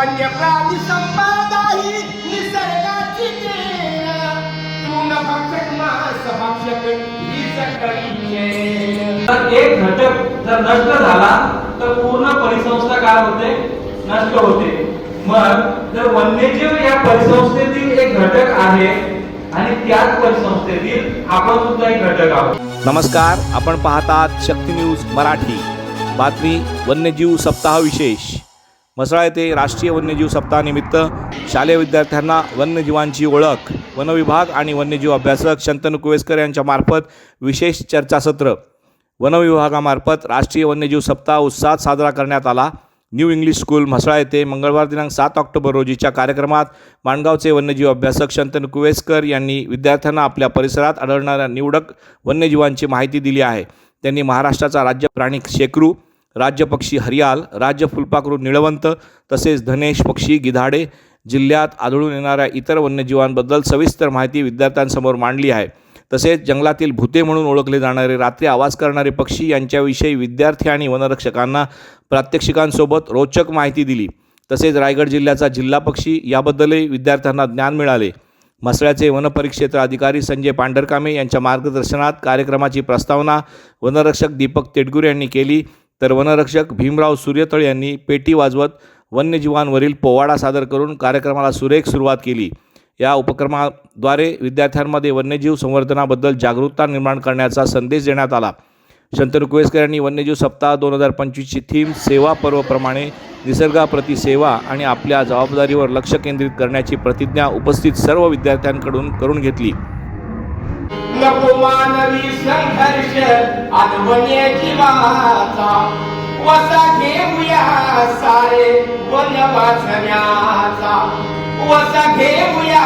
वन्य प्राणी संपदा ही निसर्गाची देण तू न भक्षक मांस भक्षक ही सकळी शेण. तर एक घटक जर नष्ट झाला तर पूर्ण परिसंस्था काय होते? नष्ट होते. मग जर वन्यजीव या परिसंस्थेतील एक घटक आहे आणि त्याच परिसंस्थेतील आपण सुद्धा एक घटक आहोत. नमस्कार आपण पाहतात शक्ती न्यूज मराठी. बातमी वन्यजीव सप्ताह विशेष. म्हसळा येथे राष्ट्रीय वन्यजीव सप्ताहानिमित्त शालेय विद्यार्थ्यांना वन्यजीवांची ओळख वनविभाग आणि वन्यजीव अभ्यासक शंतनू कुवेसकर यांच्या मार्फत विशेष चर्चासत्र. वनविभागामार्फत राष्ट्रीय वन्यजीव सप्ताह उत्साहात साजरा करण्यात आला. न्यू इंग्लिश स्कूल म्हसळा येथे मंगळवार दिनांक सात ऑक्टोबर रोजीच्या कार्यक्रमात माणगावचे वन्यजीव अभ्यासक शंतन कुवेसकर यांनी विद्यार्थ्यांना आपल्या परिसरात आढळणाऱ्या निवडक वन्यजीवांची माहिती दिली आहे. त्यांनी महाराष्ट्राचा राज्य प्राणी शेकरू राज्य पक्षी हरियाल राज्य फुलपाखरू निळवंत तसेच धनेश पक्षी गिधाडे जिल्ह्यात आढळून येणाऱ्या इतर वन्यजीवांबद्दल सविस्तर माहिती विद्यार्थ्यांसमोर मांडली आहे. तसेच जंगलातील भूते म्हणून ओळखले जाणारे रात्री आवाज करणारे पक्षी यांच्याविषयी विद्यार्थी आणि वनरक्षकांना प्रात्यक्षिकांसोबत रोचक माहिती दिली. तसेच रायगड जिल्ह्याचा जिल्हा पक्षी याबद्दलही विद्यार्थ्यांना ज्ञान मिळाले. म्हसळ्याचे वनपरिक्षेत्र अधिकारी संजय पांढरकामे यांच्या मार्गदर्शनात कार्यक्रमाची प्रस्तावना वनरक्षक दीपक तेडगुरे यांनी केली. तर वनरक्षक भीमराव सूर्यतळ यांनी पेटी वाजवत वन्यजीवांवरील पोवाडा सादर करून कार्यक्रमाला सुरेख सुरुवात केली. या उपक्रमाद्वारे विद्यार्थ्यांमध्ये वन्यजीव संवर्धनाबद्दल जागरूकता निर्माण करण्याचा संदेश देण्यात आला. शंतनू कुवेसकर यांनी वन्यजीव सप्ताह दोन हजार पंचवीसची थीम सेवा पर्वप्रमाणे निसर्गाप्रती सेवा आणि आपल्या जबाबदारीवर लक्ष केंद्रित करण्याची प्रतिज्ञा उपस्थित सर्व विद्यार्थ्यांकडून करून घेतली. नको मानवी संघर्ष आणि वन्यजीवाचा वसा घेऊया सारे वन वाचण्याचा वसा घेऊया